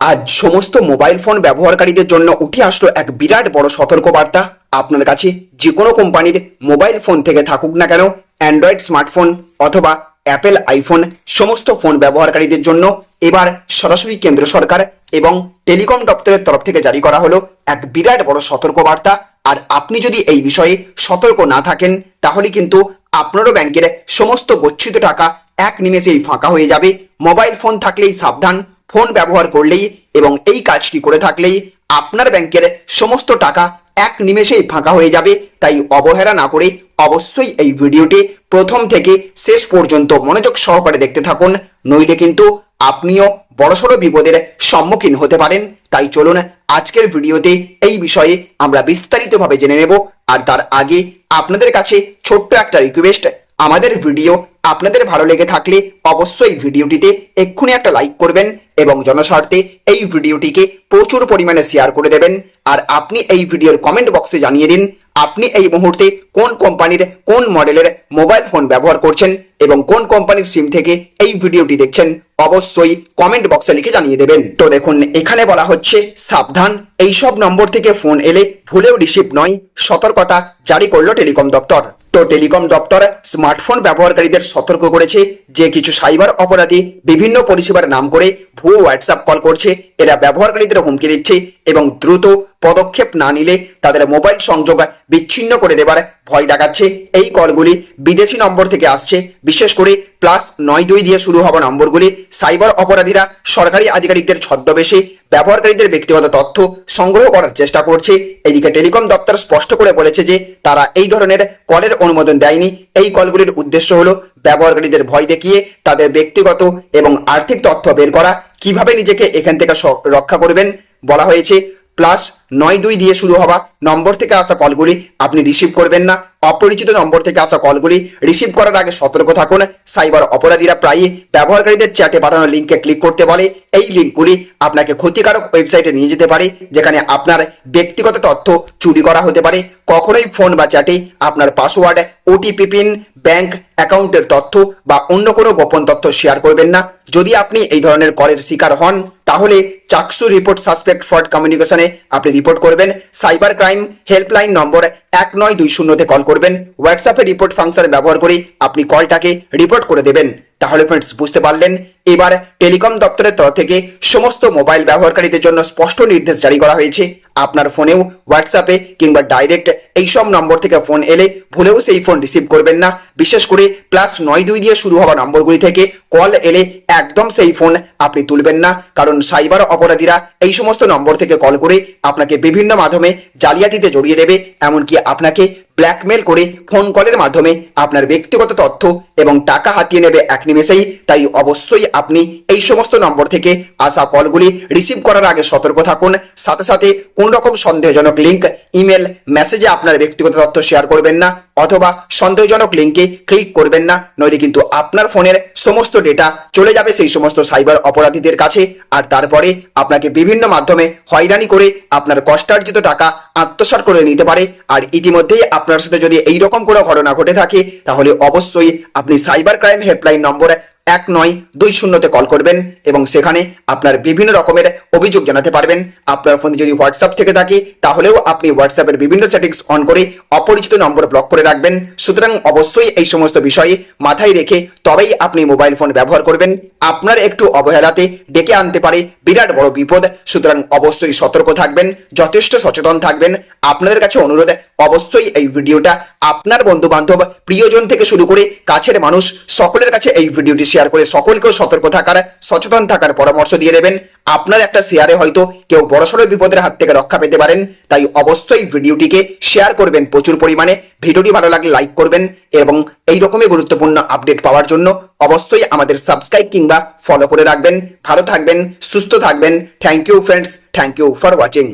আজ সমস্ত mobile phone ব্যবহারকারীদের জন্য উঠে আসলো এক বিরাট বড় সতর্কবার্তা। আপনার কাছে যে কোনো কোম্পানির মোবাইল ফোন থেকে থাকুক না কেন অ্যান্ড্রয়েড স্মার্টফোন অথবা অ্যাপেল আইফোন সমস্ত ফোন ব্যবহারকারীদের জন্য এবার সরাসরি কেন্দ্র সরকার এবং টেলিকম দপ্তরের তরফ থেকে জারি করা হলো এক বিরাট বড় সতর্কবার্তা। আর আপনি যদি এই বিষয়ে সতর্ক না থাকেন, তাহলে কিন্তু আপনারও ব্যাংকের সমস্ত গচ্ছিত টাকা এক নিমেষেই ফাঁকা হয়ে যাবে। মোবাইল ফোন থাকলেই সাবধান ফোন ব্যবহার করলেই এবং এই কাজটি করে থাকলেই আপনার ব্যাংকের সমস্ত টাকা এক নিমেষেই ফাঁকা হয়ে যাবে। তাই অবহেলা না করে অবশ্যই এই ভিডিওটি প্রথম থেকে শেষ পর্যন্ত মনোযোগ সহকারে দেখতে থাকুন। নইলে কিন্তু আপনিও বড়সড় বিপদের সম্মুখীন হতে পারেন। তাই চলুন আজকের ভিডিওতে এই বিষয়ে আমরা বিস্তারিতভাবে জেনে নেব। আর তার আগে আপনাদের কাছে ছোট্ট একটা রিকোয়েস্ট আমাদের ভিডিও আপনাদের ভালো লেগে থাকলে অবশ্যই ভিডিওটিতে এক্ষুনি একটা লাইক করবেন এবং জনস্বার্থে এই ভিডিওটিকে প্রচুর পরিমাণে শেয়ার করে দেবেন। আর আপনি এই ভিডিওর কমেন্ট বক্সে জানিয়ে দিন, আপনি এই মুহূর্তে কোন কোম্পানির কোন মডেলের মোবাইল ফোন ব্যবহার করছেন এবং কোন কোম্পানির সিম থেকে এই ভিডিওটি দেখছেন। অবশ্যই কমেন্ট বক্সে লিখে জানিয়ে দেবেন। তো দেখুন, এখানে বলা হচ্ছে, সাবধান। এই সব নম্বর থেকে ফোন এলে ভুলেও রিসিভ নয়। সতর্কতা জারি করল টেলিকম দপ্তর। তো টেলিকম দপ্তর স্মার্টফোন ব্যবহারকারীদের সতর্ক করেছে। যে কিছু সাইবার অপরাধী বিভিন্ন পরিষেবার নাম করে ভুয়ো হোয়াটসঅ্যাপ কল করছে, এরা ব্যবহারকারীদের হুমকি দিচ্ছে এবং দ্রুত পদক্ষেপ না নিলে তাদের মোবাইল সংযোগ বিচ্ছিন্ন করে দেবার ভয় দেখাচ্ছে। এই কলগুলি বিদেশি নম্বর থেকে আসছে। বিশেষ করে প্লাস নয় দুই দিয়ে শুরু হওয়া নম্বরগুলি সাইবার অপরাধীরা সরকারি আধিকারিকদের ছদ্মবেশে ব্যবহারকারীদের ব্যক্তিগত তথ্য সংগ্রহ করার চেষ্টা করছে। এদিকে টেলিকম দপ্তর স্পষ্ট করে বলেছে যে, তারা এই ধরনের কলের অনুমোদন দেয়নি। এই কলগুলির উদ্দেশ্য হল ব্যবহারকারীদের ভয় দেখিয়ে তাদের ব্যক্তিগত এবং আর্থিক তথ্য বের করা। কীভাবে নিজেকে এখান থেকে রক্ষা করবেন বলা হয়েছে। প্লাস নয় দুই দিয়ে শুরু হওয়া নম্বর থেকে আসা কলগুলি আপনি রিসিভ করবেন না। অপরিচিত নম্বর থেকে আসা কলগুলি রিসিভ করার আগে সতর্ক থাকুন। সাইবার অপরাধীরা প্রায়ই ব্যবহারকারীদের চ্যাটে পাঠানো লিঙ্কে ক্লিক করতে বলে। এই লিঙ্কগুলি আপনাকে ক্ষতিকারক ওয়েবসাইটে নিয়ে যেতে পারে, যেখানে আপনার ব্যক্তিগত তথ্য চুরি করা হতে পারে। কখনোই ফোন বা চ্যাটে আপনার পাসওয়ার্ড ওটিপি পিন ব্যাংক অ্যাকাউন্টের তথ্য বা অন্য কোনো গোপন তথ্য শেয়ার করবেন না। যদি আপনি এই ধরনের কলের শিকার হন তাহলে চাকসু রিপোর্ট সাসপেক্ট ফ্রড কমিউনিকেশনে আপনি রিপোর্ট করবেন। সাইবার ক্রাইম হেল্পলাইন নম্বর এক নয় দুই শূন্যতে কল করবেন। হোয়াটসঅ্যাপে রিপোর্ট ফাংশন ব্যবহার করে আপনি কলটাকে রিপোর্ট করে দেবেন। তাহলে ফ্রেন্ডস বুঝতে পারলেন? এবার টেলিকম দপ্তরের তরফ থেকে সমস্ত মোবাইল ব্যবহারকারীদের জন্য স্পষ্ট নির্দেশ জারি করা হয়েছে। আপনার ফোনেও হোয়াটসঅ্যাপে কিংবা ডাইরেক্ট এইসব নম্বর থেকে ফোন এলে ভুলেও সেই ফোন রিসিভ করবেন না। বিশেষ করে প্লাস নয় দুই দিয়ে শুরু হওয়া নম্বরগুলি থেকে কল এলে একদম সেই ফোন আপনি তুলবেন না। কারণ সাইবার অপরাধীরা এই সমস্ত নম্বর থেকে কল করে আপনাকে বিভিন্ন মাধ্যমে জালিয়াতিতে জড়িয়ে দেবে। এমনকি আপনাকে ব্ল্যাকমেল করে ফোন কলের মাধ্যমে আপনার ব্যক্তিগত তথ্য এবং টাকা হাতিয়ে নেবে এক নিমেষেই। তাই অবশ্যই আপনি এই সমস্ত নম্বর থেকে আসা কলগুলি রিসিভ করার আগে সতর্ক থাকুন। সাথে সাথে কোন রকম সন্দেহজনক লিঙ্ক ইমেল মেসেজে আপনার ব্যক্তিগত তথ্য শেয়ার করবেন না অথবা সন্দেহজনক লিঙ্কে ক্লিক করবেন না, নইলে কিন্তু আপনার ফোনের সমস্ত ডেটা চলে যাবে সেই সমস্ত সাইবার অপরাধীদের কাছে। আর তারপরে আপনাকে বিভিন্ন মাধ্যমে হয়রানি করে আপনার কষ্টার্জিত টাকা আত্মসাৎ করে নিতে পারে। আর ইতিমধ্যেই আপনার সাথে যদি এইরকম কোনো ঘটনা ঘটে থাকে তাহলে অবশ্যই আপনি সাইবার ক্রাইম হেল্পলাইন নম্বর এক নয় দুই শূন্যতে কল করবেন এবং সেখানে আপনার বিভিন্ন রকমের অভিযোগ জানাতে পারবেন। আপনার ফোনে যদি হোয়াটসঅ্যাপ থেকে থাকে, তাহলেও আপনি হোয়াটসঅ্যাপের বিভিন্ন সেটিংস অন করে অপরিচিত নম্বর ব্লক করে রাখবেন। সুতরাং অবশ্যই এই সমস্ত বিষয়ে মাথায় রেখে তবেই আপনি মোবাইল ফোন ব্যবহার করবেন। আপনার একটু অবহেলাতে ডেকে আনতে পারে বিরাট বড় বিপদ। সুতরাং অবশ্যই সতর্ক থাকবেন, যথেষ্ট সচেতন থাকবেন। আপনাদের কাছে অনুরোধ, অবশ্যই এই ভিডিওটা আপনার বন্ধু বান্ধব প্রিয়জন থেকে শুরু করে কাছের মানুষ, সকলের কাছে এই ভিডিওটি শেয়ার করে সকলকেও সতর্ক থাকার, সচেতন থাকার পরামর্শ দিয়ে দেবেন। আপনার একটা শেয়ারে হয়তো কেউ বড়সড় বিপদের হাত থেকে রক্ষা পেতে পারেন, তাই অবশ্যই ভিডিওটিকে শেয়ার করবেন প্রচুর পরিমাণে। ভিডিওটি ভালো লাগলে লাইক করবেন এবং এই রকমই গুরুত্বপূর্ণ আপডেট পাওয়ার জন্য অবশ্যই আমাদের সাবস্ক্রাইব কিংবা ফলো করে রাখবেন। ভালো থাকবেন, সুস্থ থাকবেন। Thank you friends thank you for watching